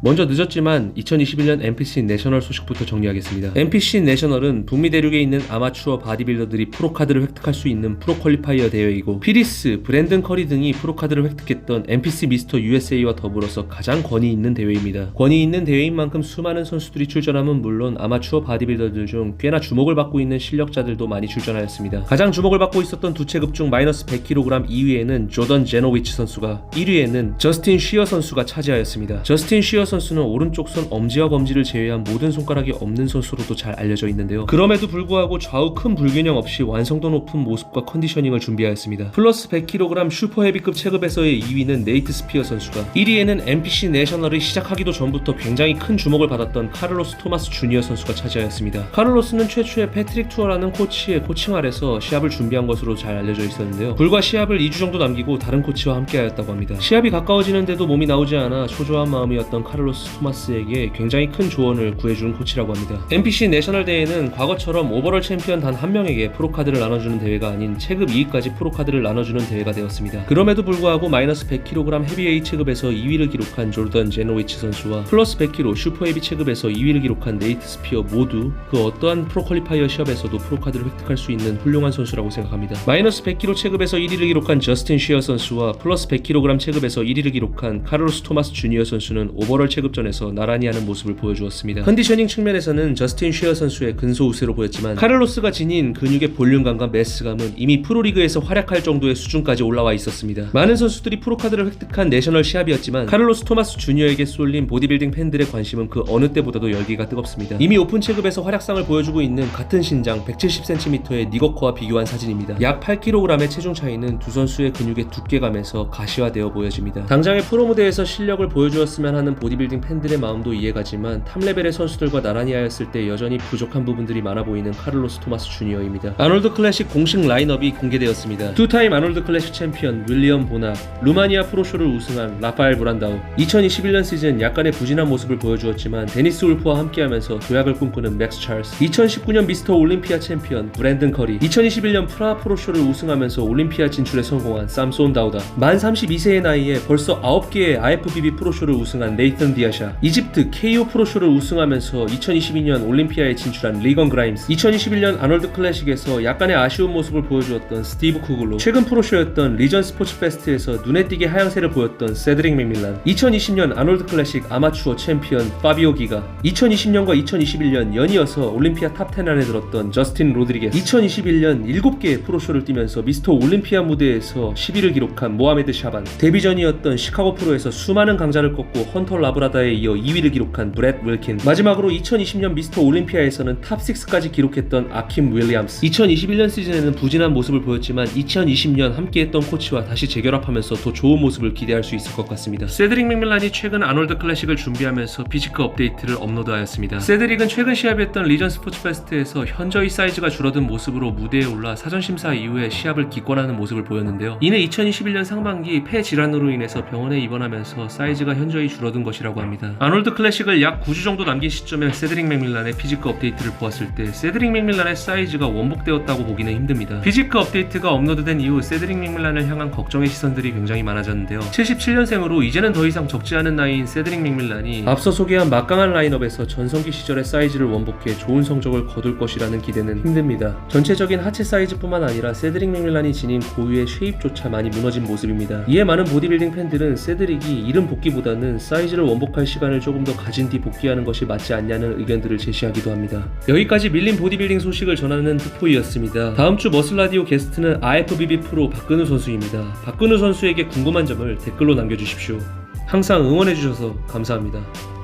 먼저 늦었지만 2021년 NPC 내셔널 소식부터 정리하겠습니다. NPC 내셔널은 북미 대륙에 있는 아마추어 바디빌더들이 프로 카드를 획득할 수 있는 프로 퀄리파이어 대회이고 피리스, 브랜든 커리 등이 프로 카드를 획득했던 NPC 미스터 USA와 더불어서 가장 권위 있는 대회입니다. 권위 있는 대회인 만큼 수많은 선수들이 출전함은 물론 아마추어 바디빌더들 중 꽤나 주목을 받고 있는 실력자들도 많이 출전하였습니다. 가장 주목을 받고 있었던 두 체급 중 마이너스 100kg 2위에는 조던 제노위치 선수가 1위에는 저스틴 쉬어 선수가 차지하였습니다. 저스틴 쉬어 선수는 오른쪽 손 엄지와 검지를 제외한 모든 손가락이 없는 선수로도 잘 알려져 있는데요. 그럼에도 불구하고 좌우 큰 불균형 없이 완성도 높은 모습과 컨디셔닝을 준비하였습니다. 플러스 100kg 슈퍼 헤비급 체급에서의 2위는 네이트 스피어 선수가 1위에는 NPC 내셔널이 시작하기도 전부터 굉장히 큰 주목을 받았던 카를로스 토마스 주니어 선수가 차지하였습니다. 카를로스는 최초에 패트릭 투어라는 코치의 코칭 아래서 시합을 준비한 것으로 잘 알려져 있었는데요. 불과 시합을 2주 정도 남기고 다른 코치와 함께하였다고 합니다. 시합이 가까워지는데도 몸이 나오지 않아 초조한 마음이었던 카를로스 토마스에게 굉장히 큰 조언을 구해준 코치라고 합니다. NPC 내셔널 대회는 과거처럼 오버롤 챔피언 단 한 명에게 프로카드를 나눠주는 대회가 아닌 체급 2위까지 프로카드를 나눠주는 대회가 되었습니다. 그럼에도 불구하고 마이너스 100kg 헤비웨이 체급에서 2위를 기록한 조던 제노위치 선수와 플러스 100kg 슈퍼 헤비 체급에서 2위를 기록한 네이트 스피어 모두 그 어떠한 프로퀄리파이어 시합에서도 프로카드를 획득할 수 있는 훌륭한 선수라고 생각합니다. 마이너스 100kg 체급에서 1위를 기록한 저스틴 쉬어 선수와 플러스 100kg 체급에서 1위를 기록한 카를로스 토마스 주니어 선수는 오버 롤 체급전에서 나란히 하는 모습을 보여주었습니다. 컨디셔닝 측면에서는 저스틴 쉬어 선수의 근소 우세로 보였지만 카를로스가 지닌 근육의 볼륨감과 매스감은 이미 프로리그에서 활약할 정도의 수준까지 올라와 있었습니다. 많은 선수들이 프로카드를 획득한 내셔널 시합이었지만 카를로스 토마스 주니어에게 쏠린 보디빌딩 팬들의 관심은 그 어느 때보다도 열기가 뜨겁습니다. 이미 오픈 체급에서 활약상을 보여주고 있는 같은 신장 170cm의 니거커와 비교한 사진입니다. 약 8kg의 체중 차이는 두 선수의 근육의 두께감에서 가시화되어 보여집니다. 당장의 프로 무대에서 실력을 보여주었으면 하는 보디 빌딩 팬들의 마음도 이해가지만 탑 레벨의 선수들과 나란히 하였을 때 여전히 부족한 부분들이 많아 보이는 카를로스 토마스 주니어입니다. 아놀드 클래식 공식 라인업이 공개되었습니다. 투타임 아놀드 클래식 챔피언 윌리엄 보나, 루마니아 프로쇼를 우승한 라파엘 브란다우, 2021년 시즌 약간의 부진한 모습을 보여주었지만 데니스 울프와 함께하면서 도약을 꿈꾸는 맥스 찰스, 2019년 미스터 올림피아 챔피언 브랜든 커리, 2021년 프라 프로쇼를 우승하면서 올림피아 진출에 성공한 쌈손 다우다, 만 32세의 나이에 벌써 9개의 IFBB 프로쇼를 우승한 네이튼 디아샤, 이집트 KO 프로쇼를 우승하면서 2022년 올림피아에 진출한 리건 그라임스, 2021년 아놀드 클래식에서 약간의 아쉬운 모습을 보여주었던 스티브 쿠글로, 최근 프로쇼였던 리전 스포츠 페스트에서 눈에 띄게 하향세를 보였던 세드릭 맥밀란, 2020년 아놀드 클래식 아마추어 챔피언 파비오 기가, 2020년과 2021년 연이어서 올림피아 탑10 안에 들었던 저스틴 로드리게스, 2021년 7개의 프로쇼를 뛰면서 미스터 올림피아 무대에서 10위를 기록한 모하메드 샤반, 데뷔전이었던 시카고 프로에서 수많은 강자를 꺾고 헌터 라브 라다에 이어 2위를 기록한 브렛 윌킨, 마지막으로 2020년 미스터 올림피아에서는 탑6까지 기록했던 아킴 윌리엄스, 2021년 시즌에는 부진한 모습을 보였지만 2020년 함께했던 코치와 다시 재결합하면서 더 좋은 모습을 기대할 수 있을 것 같습니다. 세드릭 맥밀란이 최근 아놀드 클래식을 준비하면서 피지크 업데이트를 업로드하였습니다. 세드릭은 최근 시합이었던 리전 스포츠 페스트에서 현저히 사이즈가 줄어든 모습으로 무대에 올라 사전 심사 이후에 시합을 기권하는 모습을 보였는데요. 이는 2021년 상반기 폐 질환으로 인해서 병원에 입원하면서 사이즈가 현저히 줄어든 것이라 고 합니다. 아놀드 클래식을 약 9주 정도 남긴 시점에 세드릭 맥밀란의 피지크 업데이트를 보았을 때 세드릭 맥밀란의 사이즈가 원복되었다고 보기는 힘듭니다. 피지크 업데이트가 업로드된 이후 세드릭 맥밀란을 향한 걱정의 시선들이 굉장히 많아졌는데요. 77년생으로 이제는 더 이상 적지 않은 나이인 세드릭 맥밀란이 앞서 소개한 막강한 라인업에서 전성기 시절의 사이즈를 원복해 좋은 성적을 거둘 것이라는 기대는 힘듭니다. 전체적인 하체 사이즈뿐만 아니라 세드릭 맥밀란이 지닌 고유의 쉐입조차 많이 무너진 모습입니다. 이에 많은 보디빌딩 팬들은 세드릭이 이른 복귀보다는 사이즈를 원 복할 시간을 조금 더 가진 뒤 복귀하는 것이 맞지 않냐는 의견들을 제시하기도 합니다. 여기까지 밀린 보디빌딩 소식을 전하는 득포이였습니다. 다음 주 머슬라디오 게스트는 IFBB 프로 박근우 선수입니다. 박근우 선수에게 궁금한 점을 댓글로 남겨주십시오. 항상 응원해주셔서 감사합니다.